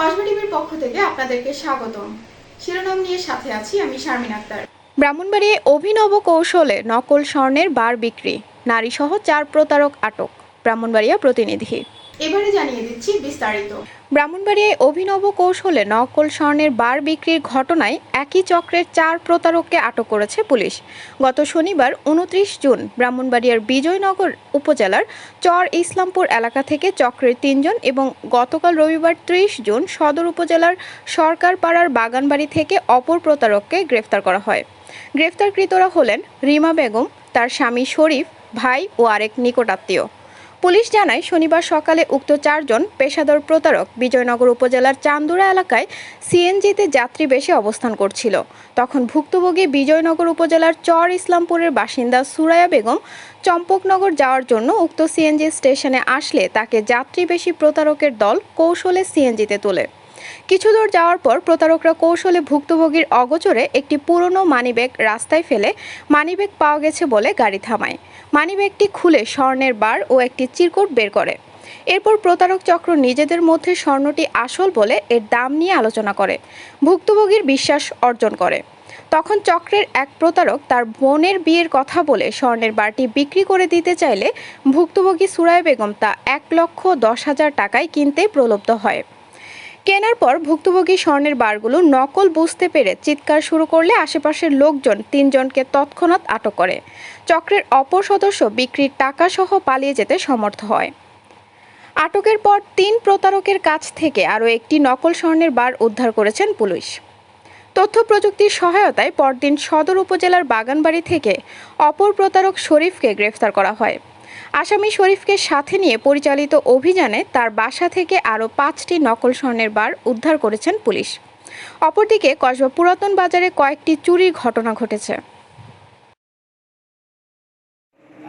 কসবা টিভির পক্ষ থেকে আপনাদেরকে স্বাগতম। শিরোনাম নিয়ে সাথে আছি আমি শারমিন আক্তার। ব্রাহ্মণবাড়িয়ে অভিনব কৌশলে নকল স্বর্ণের বার বিক্রি। নারীসহ চার প্রতারক আটক। ব্রাহ্মণবাড়িয়া প্রতিনিধি। এবারে জানিয়ে দিচ্ছি বিস্তারিত। ব্রাহ্মণবাড়িয়ায় অভিনব কৌশলে নকল স্বর্ণের বার বিক্রির ঘটনায় একই চক্রের চার প্রতারককে আটক করেছে পুলিশ। গত শনিবার উনত্রিশ জুন ব্রাহ্মণবাড়িয়ার বিজয়নগর উপজেলার চর ইসলামপুর এলাকা থেকে চক্রের তিনজন এবং গতকাল রবিবার ত্রিশ জুন সদর উপজেলার সরকারপাড়ার বাগানবাড়ি থেকে অপর প্রতারককে গ্রেফতার করা হয়। গ্রেফতারকৃতরা হলেন রিমা বেগম, তার স্বামী শরীফ, ভাই ও আরেক নিকটাত্মীয়। পুলিশ জানায়, শনিবার সকালে উক্ত চারজন পেশাদার প্রতারক বিজয়নগর উপজেলার চান্দুরা এলাকায় সিএনজিতে যাত্রী বেশি অবস্থান করছিল। তখন ভুক্তভোগী বিজয়নগর উপজেলার চর ইসলামপুরের বাসিন্দা সুরায়া বেগম চম্পকনগর যাওয়ার জন্য উক্ত সিএনজি স্টেশনে আসলে তাকে যাত্রী বেশি প্রতারকের দল কৌশলে সিএনজিতে তোলে। কিছু দূর যাওয়ার পর প্রতারকরা কৌশলে ভুক্তভোগীর অগোচরে একটি পুরনো মানিব্যাগ রাস্তায় ফেলে মানিব্যাগ পাওয়া গেছে বলে গাড়ি থামায়। মানিব্যাগটি খুলে স্বর্ণের বার ও একটি চিরকুট বের করে। এরপর প্রতারক চক্র নিজেদের মধ্যে স্বর্ণটি আসল বলে এর দাম নিয়ে আলোচনা করে। ভুক্তভোগীর বিশ্বাস অর্জন করে। তখন চক্রের এক প্রতারক তার বোনের বিয়ের কথা বলে স্বর্ণের বারটি বিক্রি করে দিতে চাইলে ভুক্তভোগী সুরায় বেগম তা এক লক্ষ দশ হাজার টাকায় কিনতে প্রলুব্ধ হয়। কেনার পর ভুক্তভোগী স্বর্ণের বারগুলো নকল বুঝতে পেরে চিৎকার শুরু করলে আশেপাশের লোকজন তিনজনকে তৎক্ষণাৎ আটক করে। চক্রের অপর সদস্য বিক্রির টাকা সহ পালিয়ে যেতে সমর্থ হয়। আটকের পর তিন প্রতারকের কাছ থেকে আরও একটি নকল স্বর্ণের বার উদ্ধার করেছেন পুলিশ। তথ্য প্রযুক্তির সহায়তায় পরদিন সদর উপজেলার বাগানবাড়ি থেকে অপর প্রতারক শরীফকে গ্রেফতার করা হয়। আসামি শরীফকে সাথে নিয়ে পরিচালিত অভিযানে তার বাসা থেকে আরও পাঁচটি নকল স্বর্ণের বার উদ্ধার করেছেন পুলিশ। অপরদিকে কসবা পুরাতন বাজারে কয়েকটি চুরির ঘটনা ঘটেছে।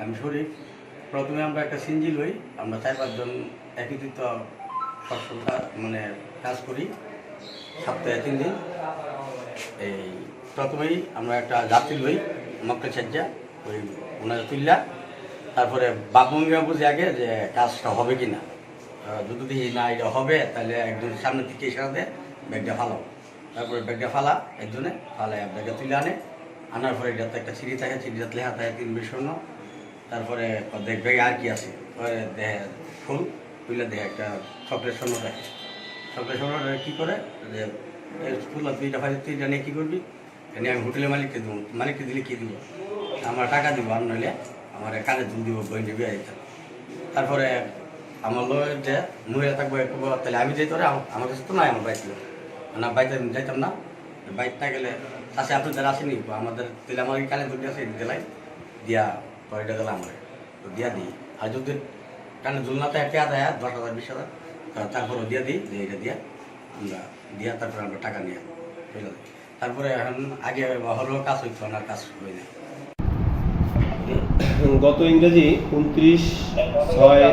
আমি শরীফ। প্রথমে আমরা একটা সিঞ্জি লই, আমরা চার পাঁচজন একত্রিত মানে কাজ করি, সপ্তাহে তিন দিন। এই প্রথমেই আমরা একটা যাত্রী লই মক্কা সাজ্জা, ওই ওনারা তুললা তারপরে বাপমঙ্গা বুঝে আগে যে কাজটা হবে কি না যদি না এটা হবে, তাহলে একজন সামনে থেকে দেয় ব্যাগটা ফালাও। তারপরে ব্যাগটা ফালা, একজনে ফালায় ব্যাগটা তুলে আনে। আনার পরে এটাতে একটা সিঁড়ি থাকে সিঁড়িটাতে লেখা থাকে, তিন বিষণ্ণ তারপরে দেখবে আর কি আছে। দেখে ফুল, তুলে দেখে একটা চকলেট স্বর্ণ থাকে। চকলেট স্বর্ণটা কী করে? যে ফুল তুইটা ফাইলে তুই এটা নিয়ে কী করবি? এটা আমি হোটেলের মালিককে দেবো। মালিককে দিলে কী দিব? আমার টাকা দিব আর নইলে আমার কানে দুল দিব, বই নিবি তারপরে আমার লোকের যে মহিলা থাকব একটু তাহলে আমি যাই তোরে আমার কাছে তো নাই আমার বাইক ছিল না বাইতে যাইতাম না। বাইক না গেলে চাষে আপনাদের আসেনি আমাদের তাহলে আমার কানে দুটি আছে দিলাই দিয়া পয়টা গেলাম আমার। তো দিয়া দিই। আর যদি কানে ঝুলনাতে পেয়া দেয়, দশ হাজার, বিশ হাজার। তারপরে দিয়া দিই যে এটা দিয়া আমরা দিয়া তারপরে আমরা টাকা নিয়ে তারপরে এখন আগে হলেও কাজ হইতো না, কাজ হয় না গত ইংরেজি উনত্রিশ ছয়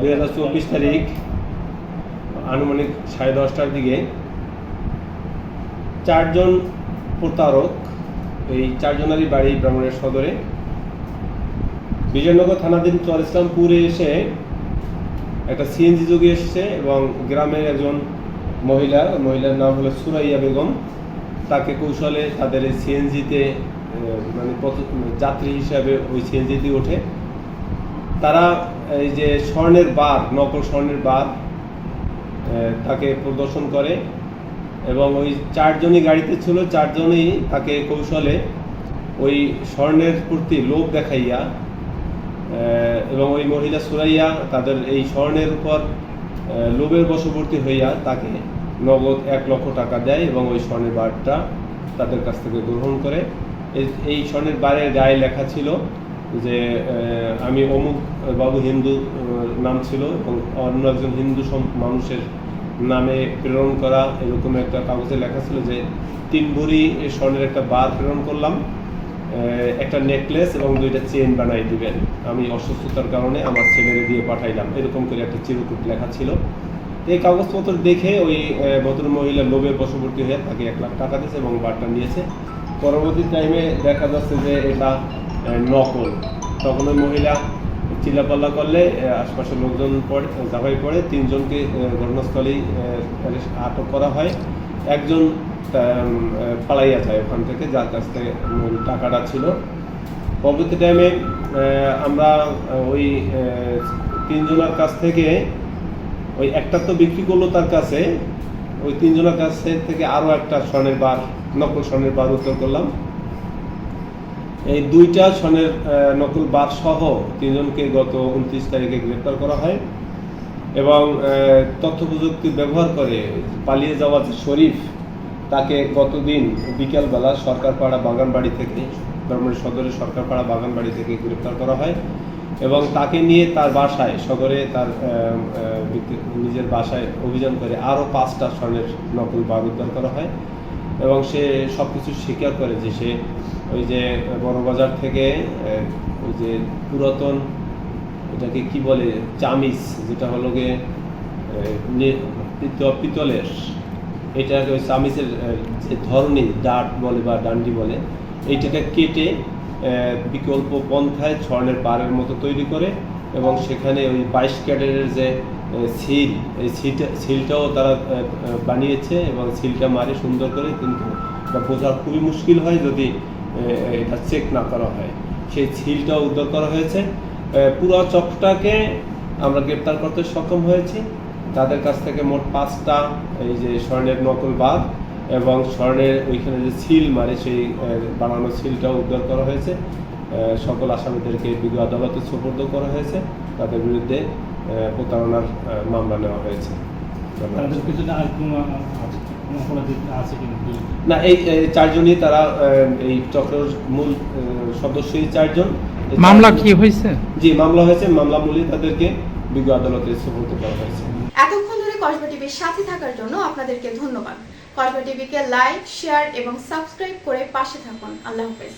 দুই হাজার চব্বিশ তারিখ, আনুমানিক সাড়ে দশটার দিকে চারজন প্রতারক, এই চারজনেরই বাড়ি ব্রাহ্মণের সদরে। বিজয়নগর থানাধীন চর ইসলামপুরে এসে একটা সিএনজি যোগে এসেছে এবং গ্রামের একজন মহিলা, মহিলার নাম হলো সুরাইয়া বেগম। তাকে কৌশলে তাদের সিএনজিতে মানে যাত্রী হিসাবে ওই সিএনজিতে ওঠে। তারা এই যে স্বর্ণের বার, নকল স্বর্ণের বার তাকে প্রদর্শন করে এবং ওই চারজনই গাড়িতে ছিল, চারজনই তাকে কৌশলে ওই স্বর্ণের প্রতি লোভ দেখাইয়া এবং ওই মহিলা সুরাইয়া তাদের এই স্বর্ণের উপর লোভের বশবর্তী হইয়া তাকে নগদ এক লক্ষ টাকা দেয় এবং ওই স্বর্ণের বারটা তাদের কাছ থেকে গ্রহণ করে। এই- স্বর্ণের বারের গায়ে লেখা ছিল যে আমি অমুক বাবু হিন্দু নাম ছিল এবং অন্য একজন হিন্দু মানুষের নামে প্রেরণ করা এরকম একটা কাগজে লেখা ছিল যে, তিন ভরি স্বর্ণের একটা বার প্রেরণ করলাম একটা নেকলেস এবং দুইটা চেন বানাই দিবেন। আমি অসুস্থতার কারণে আমার ছেলেরে দিয়ে পাঠাইলাম। এরকম করে একটা চিরকুট লেখা ছিল। এই কাগজপত্র দেখে ওই ভদ্র মহিলা লোভে বশবর্তী হয়ে তাকে এক লাখ টাকা দিয়েছে এবং বারটা নিয়েছে। পরবর্তী টাইমে দেখা যাচ্ছে যে এটা নকল। তখন ওই মহিলা চিল্লাপাল্লা করলে আশপাশের লোকজন পড়ে ঝাঁপাই পড়ে, তিনজনকে ঘটনাস্থলেই আটক করা হয়। একজন পালাইয়া যায় ওখান থেকে, যার কাছ থেকে টাকাটা ছিল। পরবর্তী টাইমে আমরা ওই তিনজনের কাছ থেকে, ওই একটা তো বিক্রি করল তার কাছে, ওই তিনজনের কাছ থেকে আরও একটা স্বর্ণের বার নকল স্বর্ণের বার উত্তর করলাম। এই দুইটা স্বর্ণের নকল বার সহ তিনজনকে গত উনত্রিশ তারিখে গ্রেপ্তার করা হয় এবং তথ্য প্রযুক্তি ব্যবহার করে পালিয়ে যাওয়া যে শরীফ, তাকে গতদিন বিকেলবেলা সরকারপাড়া বাগানবাড়ি থেকে ধর্মের সদরের সরকারপাড়া বাগানবাড়ি থেকে গ্রেপ্তার করা হয় এবং তাকে নিয়ে তার বাসায় সদরে তার নিজের বাসায় অভিযান করে আরও পাঁচটা স্বর্ণের নকল বার উদ্ধার করা হয়। এবং সে সব কিছু স্বীকার করে যে সে ওই যে বড় বাজার থেকে ওই যে পুরাতন এটাকে কি বলে চামিস যেটা হলো গিয়ে পিতলের, এটাকে ওই চামিসের যে ধরনী ডাট বলে বা ডান্ডি বলে, এইটাকে কেটে বিকল্প পন্থায় স্বর্ণের পাড়ের মতো তৈরি করে এবং সেখানে ওই বাইশ ক্যাডেটের যে সিল, এই সিলটা, সিলটাও তারা বানিয়েছে এবং সিলটা মারে সুন্দর করে কিন্তু এটা বোঝা খুবই মুশকিল হয় যদি এটা চেক না করা হয়। সেই সিলটাও উদ্ধার করা হয়েছে। পুরো চকটাকে আমরা গ্রেপ্তার করতে সক্ষম হয়েছি। তাদের কাছ থেকে মোট পাঁচটা এই যে স্বর্ণের নকল বাদ এবং স্বর্ণের ওইখানে যে সিল মারে সেই বানানো সিলটাও উদ্ধার করা হয়েছে। সকল আসামিদেরকে বিজ্ঞ আদালতে সুপর্দ করা হয়েছে। তাদের বিরুদ্ধে প্রতারণার মামলা নেওয়া হয়েছে না এই এই চারজনই তারা এই চক্রের মূল সদস্যই চারজন মামলা কি হয়েছে? জি মামলা হয়েছে। মামলা মূলে তাদেরকে বিজ্ঞ আদালতে সুপর্দ করা হয়েছে। এতক্ষণ ধরে কসবা টিভির সাথে থাকার জন্য আপনাদেরকে ধন্যবাদ। কসবা টিভিকে লাইক শেয়ার এবং সাবস্ক্রাইব করে পাশে থাকুন। আল্লাহ হাফেজ।